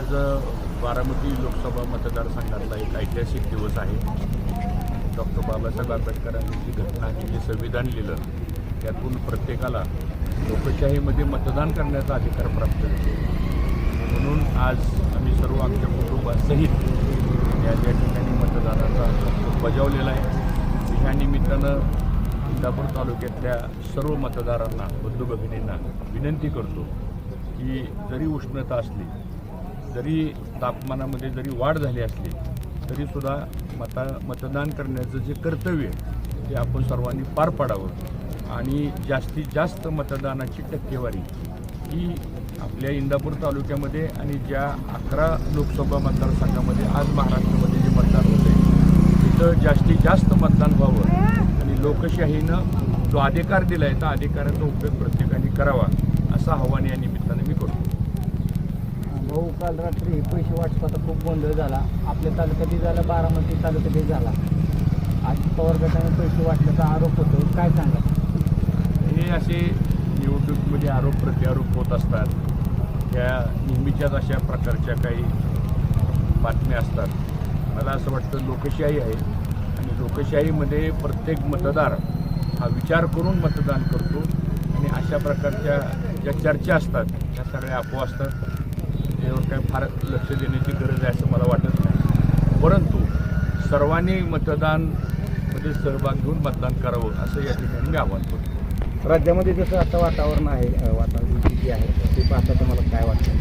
आज बारामती लोकसभा मतदारसंघातला एक ऐतिहासिक दिवस आहे. डॉक्टर बाबासाहेब आंबेडकरांनी जी घटना ही जे संविधान लिहिलं त्यातून प्रत्येकाला लोकशाहीमध्ये मतदान करण्याचा अधिकार प्राप्त झाला म्हणून आज आम्ही सर्व आमच्या कुटुंबासहित या ज्या ठिकाणी मतदानाचा हक्क बजावलेला आहे ह्या निमित्तानं इंदापूर तालुक्यातल्या सर्व मतदारांना बंधू भगिनींना विनंती करतो की जरी उष्णता असली जरी तापमानामध्ये जरी वाढ झाली असली तरीसुद्धा मता मतदान करण्याचं जे कर्तव्य ते आपण सर्वांनी पार पाडावं. आणि जास्तीत जास्त मतदानाची टक्केवारी ही आपल्या इंदापूर तालुक्यामध्ये आणि ज्या अकरा लोकसभा मतदारसंघामध्ये आज महाराष्ट्रामध्ये जे मतदान होते तिथं जास्तीत जास्त मतदान व्हावं. आणि लोकशाहीनं जो अधिकार दिला आहे त्या अधिकाराचा उपयोग प्रत्येकाने करावा असं आव्हान या निमित्तानं मी करतो. भाऊ काल रात्री पैसे वाटपाचा खूप गोंधळ झाला. आपल्या तालुक्यातही झाला बारामती तालुक्यातही झाला. आज पवार गटाने पैसे वाटल्याचा आरोप होतो. काय सांगा हे असे निवडणुकीमध्ये आरोप प्रत्यारोप होत असतात. त्या नेहमीच्याच अशा प्रकारच्या काही बातम्या असतात. मला असं वाटतं लोकशाही आहे आणि लोकशाहीमध्ये प्रत्येक मतदार हा विचार करून मतदान करतो आणि अशा प्रकारच्या ज्या चर्चा असतात ह्या सगळ्या अफवा असतात. त्यावर काही फार लक्ष देण्याची गरज आहे असं मला वाटत नाही. परंतु सर्वांनी मतदानमध्ये सहभाग घेऊन मतदान करावं असं या ठिकाणी मी आवाहन करतो. राज्यामध्ये जसं आता वातावरण आहे वातावरण जे आहे ते पाहता तुम्हाला काय वाटतं?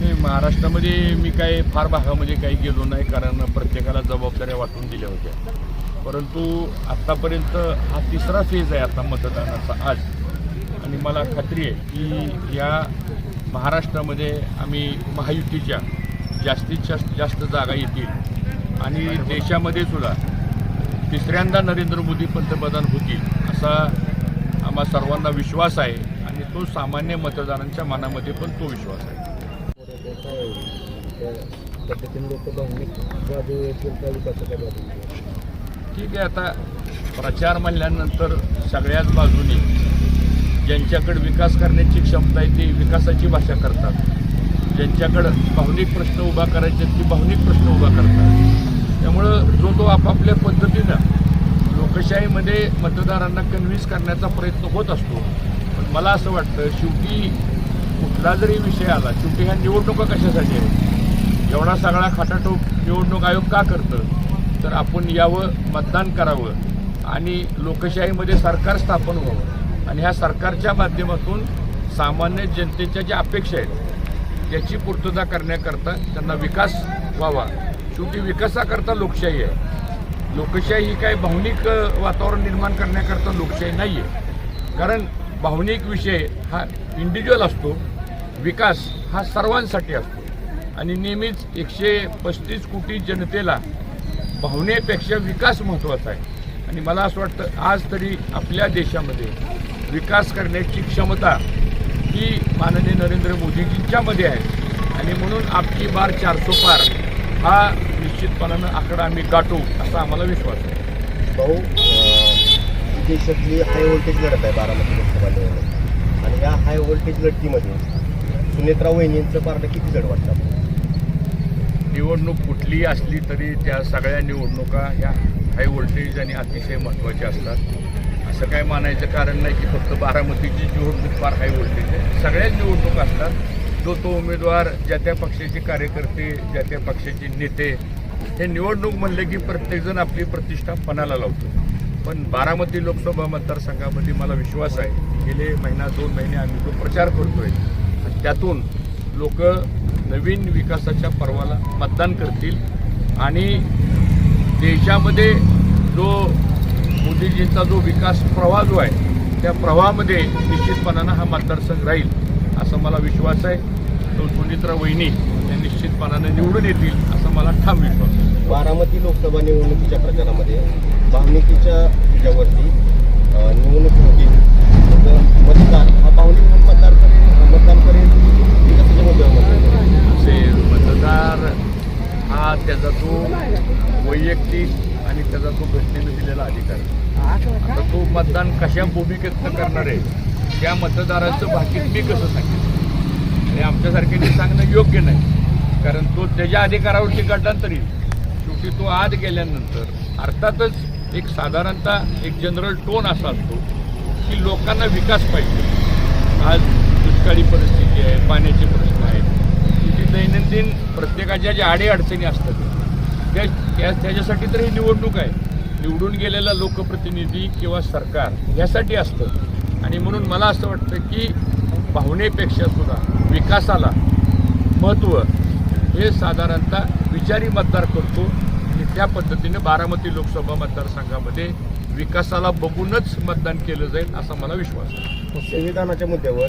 नाही महाराष्ट्रामध्ये मी काय फार भागामध्ये काही गेलो नाही कारण प्रत्येकाला जबाबदाऱ्या वाटून दिल्या होत्या. परंतु आत्तापर्यंत हा तिसरा फेज आहे आता मतदानाचा आज. आणि मला खात्री आहे की या महाराष्ट्रामध्ये आम्ही महायुतीच्या जास्तीत जास्त जास्त जागा येतील. आणि देशामध्ये सुद्धा तिसऱ्यांदा नरेंद्र मोदी पंतप्रधान होतील असा आम्हा सर्वांना विश्वास आहे आणि तो सामान्य मतदारांच्या मनामध्ये पण तो विश्वास आहे. ठीक आहे आता प्रचार म्हणल्यानंतर सगळ्याच बाजूनी ज्यांच्याकडे विकास करण्याची क्षमता आहे ते विकासाची भाषा करतात. ज्यांच्याकडं भावनिक प्रश्न उभा करायचे आहेत, ते भावनिक प्रश्न उभा करतात. त्यामुळं जो तो आपापल्या पद्धतीनं लोकशाहीमध्ये मतदारांना कन्व्हिन्स करण्याचा प्रयत्न होत असतो. पण मला असं वाटतं शेवटी कुठला जरी विषय आला शेवटी ह्या निवडणुका कशासाठी आहेत? एवढा सगळा खाटाटोप निवडणूक आयोग का करतं? तर आपण यावं मतदान करावं आणि लोकशाहीमध्ये सरकार स्थापन व्हावं. आणि ह्या सरकारच्या माध्यमातून सामान्य जनतेच्या ज्या अपेक्षा आहेत याची पूर्तता करण्याकरता त्यांना विकास व्हावा. शेवटी विकासाकरता लोकशाही आहे. लोकशाही ही काय भावनिक वातावरण निर्माण करण्याकरता लोकशाही नाही आहे कारण भावनिक विषय हा इंडिव्हिज्युअल असतो विकास हा सर्वांसाठी असतो. आणि नेहमीच एकशे पस्तीस कोटी जनतेला भावनेपेक्षा विकास महत्त्वाचा आहे. आणि मला असं वाटतं आज तरी आपल्या देशामध्ये विकास करण्याची क्षमता ही माननीय नरेंद्र मोदीजींच्यामध्ये आहे. आणि म्हणून आपकी बार चारसो पार हा निश्चितपणानं आकडा आम्ही गाठू असा आम्हाला विश्वास आहे. भाऊ देशातली हाय व्होल्टेज लढत आहे बारामती लोकसभा निवडणूक. आणि या हाय व्होल्टेज लढतीमध्ये सुनेत्रा वहिनींचं पार्ट किती जड वाटतं? निवडणूक कुठलीही असली तरी त्या सगळ्या निवडणुका ह्या हाय व्होल्टेज आणि अतिशय महत्त्वाच्या असतात. असं काय मानायचं कारण नाही की फक्त बारामतीची निवडणूक फार हाय व्होल्टेज आहे. सगळ्याच निवडणूक असतात. जो तो उमेदवार ज्या त्या पक्षाचे कार्यकर्ते ज्या त्या पक्षाचे नेते हे निवडणूक म्हणले की प्रत्येकजण आपली प्रतिष्ठा पणाला लावतो. पण बारामती लोकसभा मतदारसंघामध्ये मला विश्वास आहे गेले महिना दोन महिने आम्ही तो प्रचार करतोय. आणि त्यातून लोक नवीन विकासाच्या पर्वाला मतदान करतील आणि देशामध्ये जो मोदीजींचा जो विकास प्रवाह जो आहे त्या प्रवाहामध्ये निश्चितपणानं हा मतदारसंघ राहील असं मला विश्वास आहे. तो सुनित्रा वहिनी या निश्चितपणानं निवडून येतील असा मला ठाम विश्वास आहे. बारामती लोकसभा निवडणुकीच्या प्रचारामध्ये भावनिकीच्या ह्याच्यावरती निवडणूक होती. मतदार हा भावनिक मतदार मतदान करेल. असे मतदार हा त्याचा तो वैयक्तिक आणि त्याचा तो घटनेनं दिलेला अधिकार. आता तो मतदान कशा भूमिकेतनं करणार आहे त्या मतदाराचं भाकीत मी कसं सांगेन? आणि आमच्यासारख्यांनी सांगणं योग्य नाही कारण तो त्याच्या अधिकारावरती गटांतरी शेवटी तो आत गेल्यानंतर अर्थातच एक साधारणतः एक जनरल टोन असा असतो की लोकांना विकास पाहिजे. आज दुष्काळी परिस्थिती आहे पाण्याचे प्रश्न आहेत दैनंदिन प्रत्येकाच्या ज्या अडीअडचणी असतात त्या त्या त्याच्यासाठी तर ही निवडणूक आहे. निवडून गेलेला लोकप्रतिनिधी किंवा सरकार यासाठी असतं. आणि म्हणून मला असं वाटतं की भावनेपेक्षा सुद्धा विकासाला महत्त्व हे साधारणतः विचारी मतदार करतो. आणि त्या पद्धतीने बारामती लोकसभा मतदारसंघामध्ये विकासाला बघूनच मतदान केलं जाईल असा मला विश्वास आहे. संविधानाच्या मुद्द्यावर